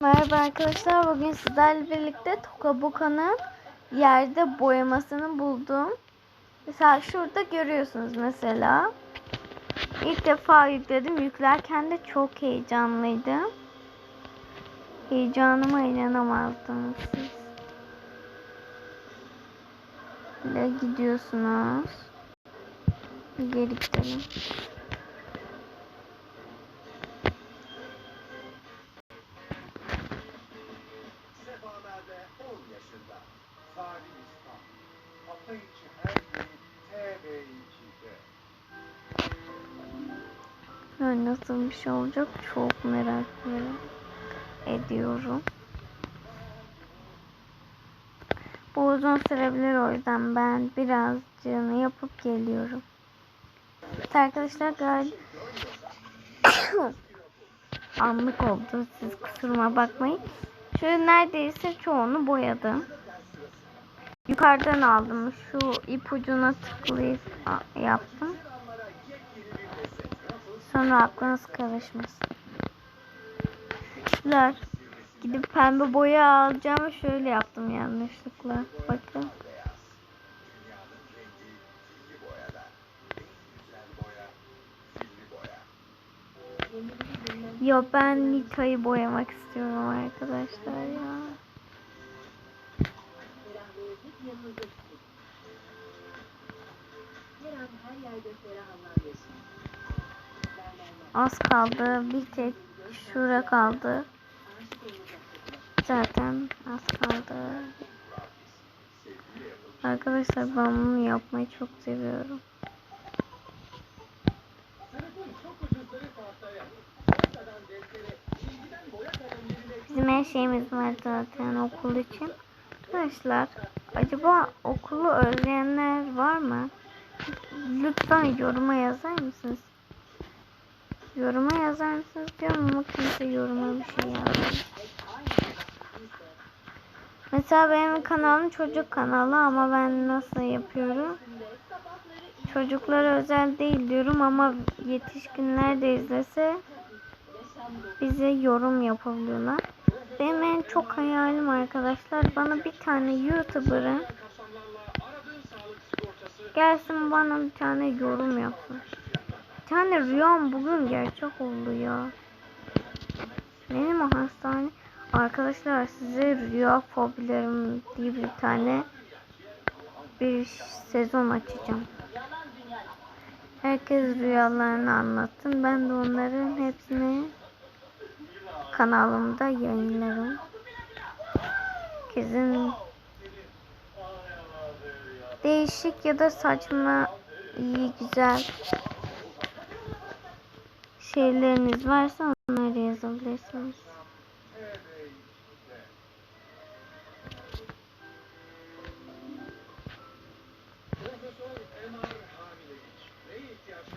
Merhaba arkadaşlar. Bugün sizlerle birlikte Tokabuka'nın yerde boyamasını buldum. Mesela şurada görüyorsunuz mesela. İlk defa yükledim. Yüklerken de çok heyecanlıydım. Heyecanıma inanamazdınız siz. Böyle gidiyorsunuz. Geri gidelim. Yani nasıl bir şey olacak çok merak ediyorum. Bu uzun sürebilir o yüzden ben birazcığını yapıp geliyorum. Arkadaşlar galiba anlık oldu. Siz kusuruma bakmayın. Şöyle neredeyse çoğunu boyadım. Yukarıdan aldım. Şu ipucuna tıklayıp yaptım. Sonra aklınız karışmasın. Lar. Gidip pembe boya alacağım. Şöyle yaptım yanlışlıkla. Bakın. Dünyanın rengi kirli boyada. Güzel boya, kirli boya. Yo ben Nita'yı boyamak istiyorum arkadaşlar ya. Az kaldı. Bir tek şura kaldı. Zaten az kaldı. Arkadaşlar ben bunu yapmayı çok seviyorum. Bizim her şeyimiz var zaten okul için. Arkadaşlar acaba okulu özleyenler var mı? Lütfen yoruma yazar mısınız? Yoruma yazar mısınız diyorum ama kimse yoruma bir şey yazmıyor. Mesela benim kanalım çocuk kanalı ama ben nasıl yapıyorum? Çocuklara özel değil diyorum ama yetişkinler de izlese bize yorum yapabiliyorlar. Benim en çok hayalim arkadaşlar bana bir tane YouTuber'ın gelsin bana bir tane yorum yapsın. Bir tane rüyam bugün gerçek oldu ya. Benim o hastane arkadaşlar size rüya fobilerim diye bir tane bir sezon açacağım. Herkes rüyalarını anlatsın. Ben de onların hepsini kanalımda yayınlarım. Herkesin değişik ya da saçma, iyi, güzel şeyleriniz varsa onları yazabilirsiniz.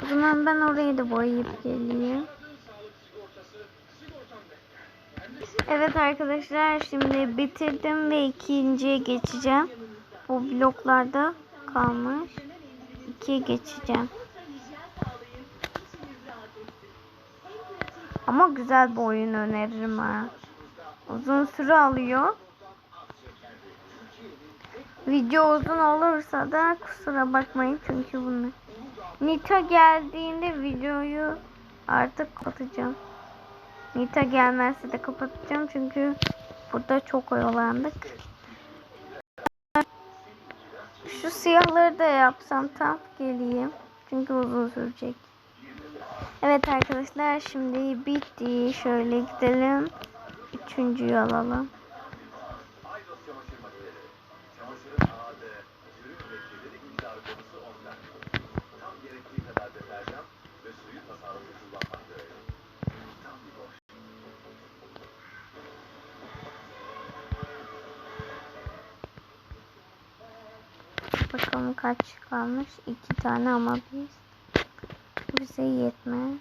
O zaman ben orayı da boyayıp geleyim. Evet arkadaşlar şimdi bitirdim ve ikinciye geçeceğim. Bu bloklarda kalmış. İkiye geçeceğim. Ama güzel bir oyun öneririm ha. Uzun süre alıyor. Video uzun olursa da kusura bakmayın çünkü bunu. Nita geldiğinde videoyu artık kapatacağım. Nita gelmezse de kapatacağım çünkü burada çok oyalandık. Şu siyahları da yapsam tam geleyim. Çünkü uzun sürecek. Evet arkadaşlar şimdi bitti. Şöyle gidelim. Üçüncüyü alalım. Bakalım kaç kalmış. İki tane ama biz bize yetmez.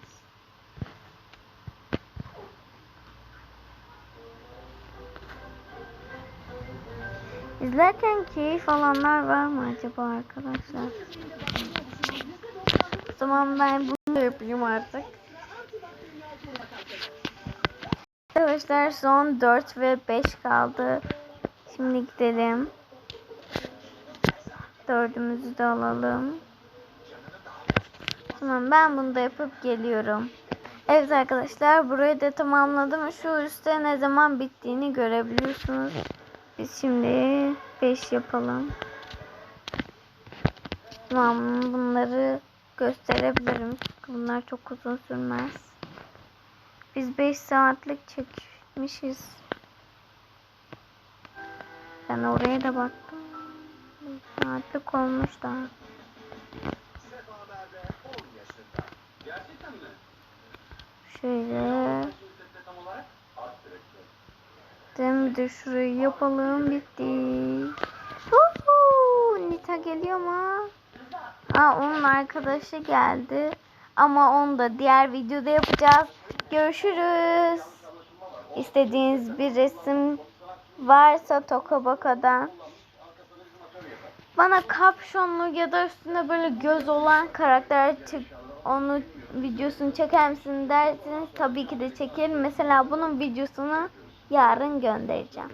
İzlerken keyif alanlar var mı acaba arkadaşlar? O zaman ben bunu yapayım artık. Arkadaşlar son 4 ve 5 kaldı. Şimdi gidelim. Dördümüzü de alalım. Tamam ben bunu da yapıp geliyorum. Evet arkadaşlar burayı da tamamladım. Şu üstte ne zaman bittiğini görebiliyorsunuz. Biz şimdi 5 yapalım. Tamam bunları gösterebilirim. Bunlar çok uzun sürmez. Biz 5 saatlik çekmişiz. Ben oraya da baktım. 5 saatlik olmuş daha. Sefa Merve 10 yaşında. Gerçekten mi? Şöyle. Dem de şurayı yapalım. Bitti. Uhu, Nita geliyor mu? Aa, onun arkadaşı geldi. Ama onu da diğer videoda yapacağız. Görüşürüz. İstediğiniz bir resim varsa Tokabaka'dan bana kapşonlu ya da üstünde böyle göz olan karakter çık onu videosunu çeker misin derseniz tabii ki de çekerim. Mesela bunun videosunu yarın göndereceğim.